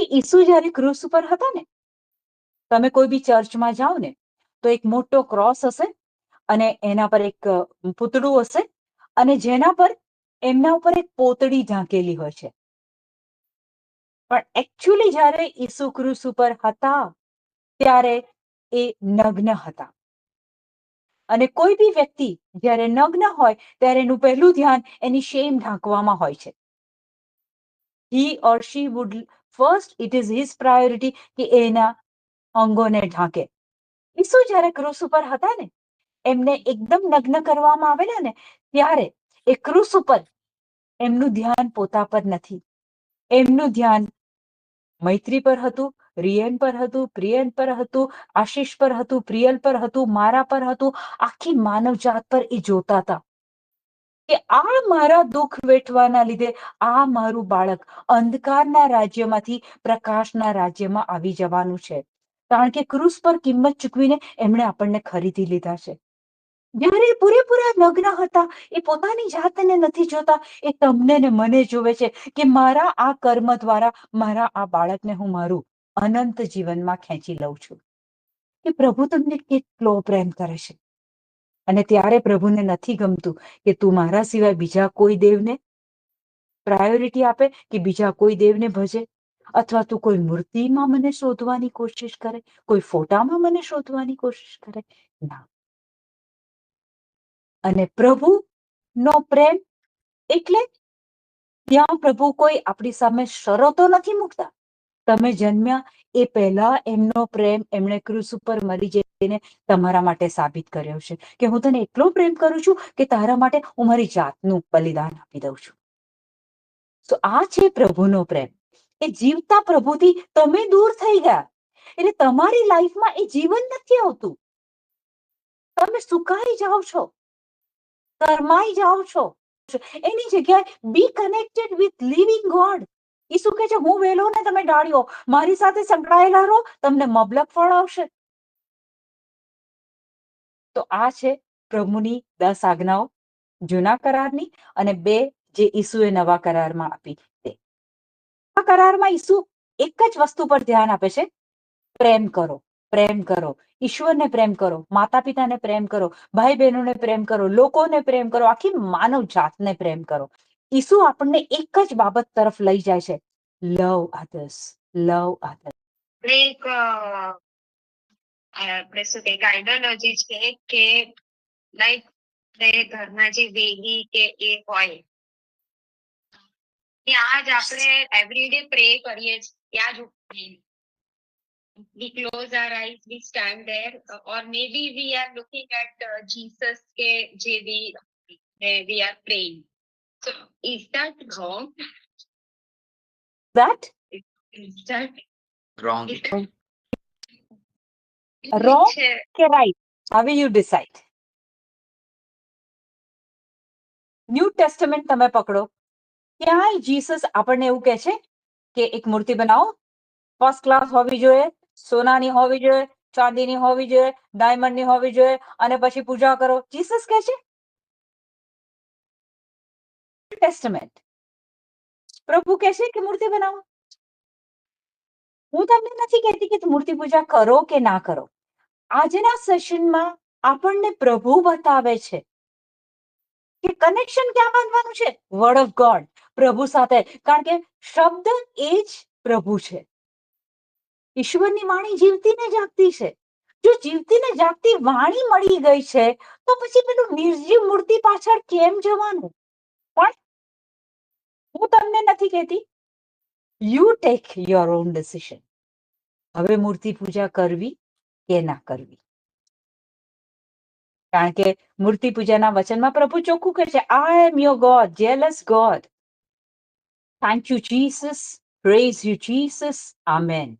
કે ઈસુ જ્યારે ક્રુસ ઉપર હતા ને, તમે કોઈ બી ચર્ચમાં જાઓ ને, તો એક મોટો ક્રોસ હશે અને એના પર એક પૂતળું હશે અને જેના પર એમના ઉપર એક પોતળી ઢાંકેલી હોય છે. પણ એકચ્યુઅલી જ્યારે ઈસુ ક્રુસ ઉપર હતા, ત્યારે એ નગ્ન હતા. અને કોઈ બી વ્યક્તિ જ્યારે નગ્ન હોય, ત્યારે એનું પહેલું ધ્યાન એની શેમ ઢાંકવામાં હોય છે. He or she would first it is his priority કે એના અંગોને ઢાંકે. ઈસુ જ્યારે ક્રુસ ઉપર હતા ને, એમને એકદમ નગ્ન કરવામાં આવેલા ને, ત્યારે એ ક્રુસ ઉપર એમનું ધ્યાન પોતા પર નથી. એમનું ધ્યાન મૈત્રી પર હતું, રિયન પર હતું, પ્રિયન પર હતું, આશીષ પર હતું, પ્રિયલ પર હતું, મારા પર હતું, આખી માનવજાત પર એ જોતા હતા. કે આ મારા દુઃખ વેઠવાના લીધે આ મારું બાળક અંધકારના રાજ્યમાંથી, પ્રકાશના રાજ્યમાં આવી જવાનું છે. કારણ કે ક્રુસ પર કિંમત ચૂકવીને એમણે આપણને ખરીદી લીધા છે. જ્યારે પૂરેપૂરા નગ્ન હતા, એ પોતાની જાતને નથી જોતા, એ તમને ને મને જોવે છે કે મારા આ કર્મ દ્વારા મારા આ બાળકને હું મારું અનંત જીવનમાં ખેંચી લઉં છું. કે પ્રભુ તમને કેટલો પ્રેમ કરે છે. અને ત્યારે પ્રભુને નથી ગમતું કે તું મારા સિવાય બીજા કોઈ દેવને પ્રાયોરિટી આપે કે બીજા કોઈ દેવને ભજે? અથવા તું કોઈ મૂર્તિમાં મને શોધવાની કોશિશ કરે? કોઈ ફોટામાં મને શોધવાની કોશિશ કરે? ના. અને પ્રભુ નો પ્રેમ એટલે ત્યાં પ્રભુ કોઈ આપણી સામે શરતો નથી મૂકતા. તમે જન્મ્યા એ પહેલા એમનો પ્રેમ એમણે ક્રુસ ઉપર મરી જઈને તમારા માટે સાબિત કર્યો છે. કે હું તને એટલો પ્રેમ કરું છું કે તારા માટે હું મારી જાતનું બલિદાન આપી દઉં છું. તો આ છે પ્રભુનો પ્રેમ. એ જીવતા પ્રભુથી તમે દૂર થઈ ગયા. એટલે તમારી લાઈફમાં એ જીવન નથી આવતું. તમે સુકાઈ જાઓ છો. કરમાઈ જાઓ છો. એની જગ્યાએ be connected with living God ઈ શું છે? હું વેલો ને તમે ડાળીઓ. મારી સાથે સંકળાયેલા રહો, તમને મબલક ફળ આવશે. તો આ છે પ્રભુની દસ આજ્ઞાઓ, જૂના કરારની અને બે જે ઈસુએ નવા કરારમાં આપી. તે આ કરારમાં ઈસુ એક જ વસ્તુ પર ધ્યાન આપે છે. પ્રેમ કરો પ્રેમ કરો. ઈશ્વરને પ્રેમ કરો માતા પિતાને પ્રેમ કરો ભાઈ બહેનોને પ્રેમ કરો, લોકોને પ્રેમ કરો, આખી માનવ જાતને પ્રેમ કરો. ઈસુ આપણને એક જ બાબત તરફ લઈ જાય છે. લવ અધર્સ લવ અધર્સ એક આપણે શું કે આઈડિયોલોજી છે કે લાઈક ઘરમાં જે વેલી કે એ હોય ત્યાં જ આપણે એવરીડે પ્રે કરીએ છીએ. ત્યાં જ we close our eyes we stand there or maybe we are looking at uh, jesus ke are we uh, we are so is that wrong? That? Is that wrong. is that Wrong? Okay, right? How will you decide? New Testament તમે પકડો. ક્યાંય Jesus આપણને એવું કહે છે કે એક મૂર્તિ બનાવો. ફર્સ્ટ ક્લાસ હોવી જોઈએ સોનાની હોવી જોઈએ ચાંદીની હોવી જોઈએ ડાયમંડની હોવી જોઈએ અને પછી પૂજા કરો. જીસસ કહે છે ટેસ્ટમેન્ટ પ્રભુ કહે છે કે મૂર્તિ બનાવો. હું તમને નથી કહેતી કે મૂર્તિ પૂજા કરો કે ના કરો. આજના સેશનમાં આપણને પ્રભુ બતાવે છે કે કનેક્શન ક્યાં બાંધવાનું છે? વર્ડ ઓફ ગોડ પ્રભુ સાથે. કારણ કે શબ્દ એ જ પ્રભુ છે. ઈશ્વરની વાણી જીવતી ને જાગતી છે. જો જીવતી ને જાગતી વાણી મળી ગઈ છે, તો પછી પેલું નિર્જીવ મૂર્તિ પાછળ કેમ જવાનું? હું તમને નથી કહેતી. You take your own decision હવે મૂર્તિ પૂજા કરવી કે ના કરવી? કારણ કે મૂર્તિ પૂજાના વચનમાં પ્રભુ ચોખ્ખું કહે છે I am your God jealous God thank you Jesus praise you Jesus amen